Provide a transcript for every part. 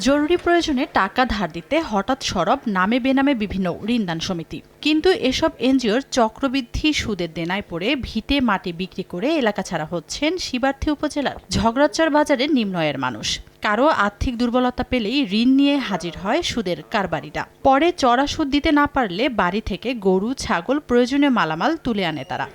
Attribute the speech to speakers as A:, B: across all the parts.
A: জরুরি প্রয়োজনে টাকা ধার দিতে হঠাৎ সরব নামে বেনামে বিভিন্ন ঋণদান সমিতি। কিন্তু এসব এনজিওর চক্রবৃদ্ধি সুদের দেনায় পড়ে ভিটে মাটি বিক্রি করে এলাকা ছাড়া হচ্ছেন শিবার্থী উপজেলার ঝগড়াচর বাজারের নিম্নয়ের মানুষ। কারও আর্থিক দুর্বলতা পেলেই ঋণ নিয়ে হাজির হয় সুদের কারবারিরা। পরে চড়া সুদ দিতে না পারলে বাড়ি থেকে গরু, ছাগল প্রয়োজনীয় মালামাল তুলে আনে তারা।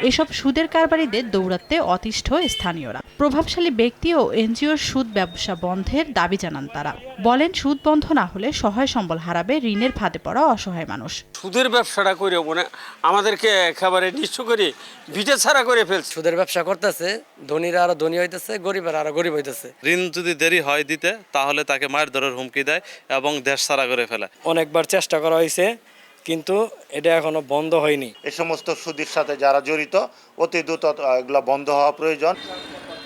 A: এসব সুদের কারবারিদের দৌড়াতে অতিষ্ঠ স্থানীয়রা। প্রভাবশালী ব্যক্তি ও এনজিওর সুদ ব্যবসা বন্ধের দাবি জানান তারা। বলেন সুদ বন্ধ না হলে সহায় সম্বল হারাবে ঋণের ফাঁদে পড়া অসহায় মানুষ।
B: সুদের ব্যবসাটা করে মনে আমাদেরকে একেবারে নিশ্চয় করে ভিটে ছাড়া করে ফেলছে।
C: সুদের ব্যবসা করতেছে ধনীরা আরও ধনী হইতেছে গরিবেরা আরও গরিব হইতেছে।
D: ঋণ যদি দেরি হয় দিতে তাহলে তাকে মায়ের দরের হুমকি দেয় এবং দেশ ছাড়া করে ফেলে।
C: অনেকবার চেষ্টা করা হয়েছে কিন্তু এটা এখনও বন্ধ হয়নি।
E: এ সমস্ত সুদের সাথে যারা জড়িত অতি দ্রুত এগুলো বন্ধ হওয়া প্রয়োজন।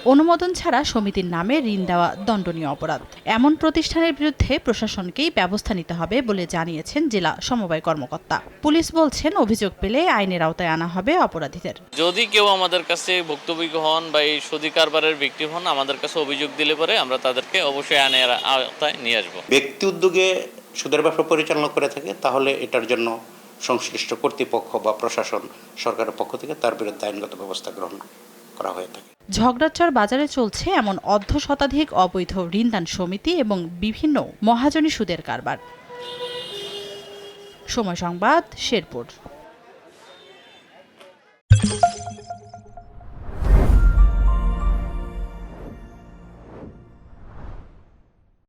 A: অনুমোদন ছাড়া সমিতির নামে ঋণ দেওয়া দণ্ডনীয় অপরাধ। এমন প্রতিষ্ঠানের বিরুদ্ধে প্রশাসনকেই ব্যবস্থা নিতে হবে বলে জানিয়েছেন জেলা সমবায় কর্মকর্তা। পুলিশ বলছেন অভিযোগ পেলে আইনের আওতায় আনা হবে অপরাধীদের।
F: যদি কেউ আমাদের কাছে ভুক্তভোগী হন বা এই সদি কারবারের ব্যক্তি হন আমাদের কাছে অভিযোগ দিলে পরে আমরা তাদেরকে অবশ্যই আইনের আওতায় নিয়ে আসব।
G: ব্যক্তি উদ্যোগে সুদের ব্যবসা পরিচালনা করে থাকে তাহলে এটার জন্য সংশ্লিষ্ট কর্তৃপক্ষ বা প্রশাসন সরকারের পক্ষ থেকে তার বিরুদ্ধে আইনগত ব্যবস্থা গ্রহণ করা হয়ে থাকে।
A: ঝগড়াচর বাজারে চলছে এমন অর্ধ শতাধিক অবৈধ ঋণদান সমিতি এবং বিভিন্ন মহাজনী সুদের কারবার। সময় সংবাদ, শেরপুর।